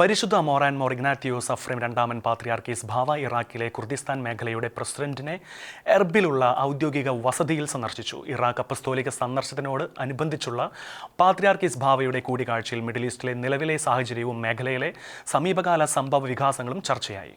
പരിശുദ്ധ മോറാൻ മോർ ഇഗ്നാറ്റിയോസ് അഫ്രീം രണ്ടാമൻ പാത്രിയാർക്കീസ് ഭാവ ഇറാഖിലെ കുർദിസ്ഥാൻ മേഖലയുടെ പ്രസിഡന്റിനെ എർബിലുള്ള ഔദ്യോഗിക വസതിയിൽ സന്ദർശിച്ചു. ഇറാഖ് അപ്പസ്തോലിക സന്ദർശനത്തിനോട് അനുബന്ധിച്ചുള്ള പാത്രിയാർക്കീസ് ഭാവയുടെ കൂടിക്കാഴ്ചയിൽ മിഡിൽ ഈസ്റ്റിലെ നിലവിലെ സാഹചര്യവും മേഖലയിലെ സമീപകാല സംഭവ വികാസങ്ങളും ചർച്ചയായി.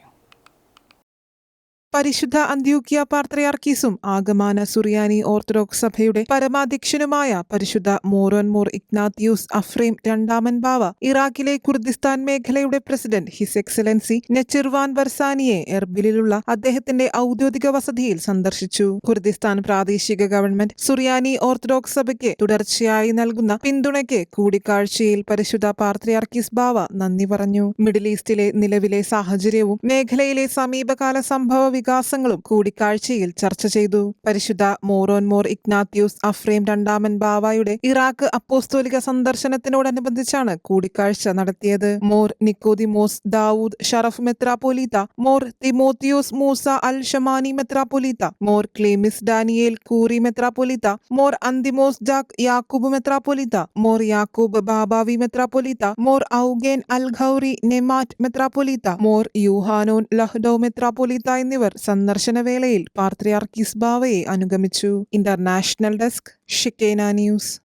പരിശുദ്ധ അന്ത്യോക്യ പാർത്രയാർക്കീസും ആഗമാന സുറിയാനി ഓർത്തഡോക്സ് സഭയുടെ പരമാധ്യക്ഷനുമായ പരിശുദ്ധ മോറോൻമോർ മോർ ഇഗ്നാത്തിയൂസ് അഫ്രേം രണ്ടാമൻ ബാവ ഇറാഖിലെ കുർദിസ്ഥാൻ മേഖലയുടെ പ്രസിഡന്റ് ഹിസ് എക്സലൻസി നെച്ചിർവാൻ വർസാനിയെ എർബിലിലുള്ള അദ്ദേഹത്തിന്റെ ഔദ്യോഗിക വസതിയിൽ സന്ദർശിച്ചു. കുർദിസ്ഥാൻ പ്രാദേശിക ഗവൺമെന്റ് സുറിയാനി ഓർത്തഡോക്സ് സഭയ്ക്ക് തുടർച്ചയായി നൽകുന്ന പിന്തുണയ്ക്ക് കൂടിക്കാഴ്ചയിൽ പരിശുദ്ധ പാർത്രയാർക്കീസ് ബാവ നന്ദി പറഞ്ഞു. മിഡിൽ ഈസ്റ്റിലെ നിലവിലെ സാഹചര്യവും മേഖലയിലെ സമീപകാല സംഭവ വികാസങ്ങളും കൂടിക്കാഴ്ചയിൽ ചർച്ച ചെയ്തു. പരിശുദ്ധ മോറോൻ മോർ ഇഗ്നാത്യൂസ് അഫ്രേം രണ്ടാമൻ ബാവായുടെ ഇറാഖ് അപ്പോസ്തോലിക സന്ദർശനത്തിനോടനുബന്ധിച്ചാണ് കൂടിക്കാഴ്ച നടത്തിയത്. Mor Nicodemos Dawood Sharaf മെത്രാപൊലീത്ത Mor Timotheos Musa al Shamani മെത്രാപൊലീത്ത Mor Clemis Daniel Kourie മെത്രാപൊലീത്ത മോർ അന്തിമോസ് ജാക് യാക്കൂബ് മെത്രാപൊലീത്ത Mor Yakoub Babawi മെത്രാപൊലീത്ത Mor Augin Al Khoury Nemat മെത്രാപൊലീത്ത Mor Yohanon Lahdo മെത്രാപൊലീത്ത എന്നിവർ സന്ദർശന വേളയിൽ കിസ്ബാവയെ ബാവയെ അനുഗമിച്ചു. International desk Shekinah news.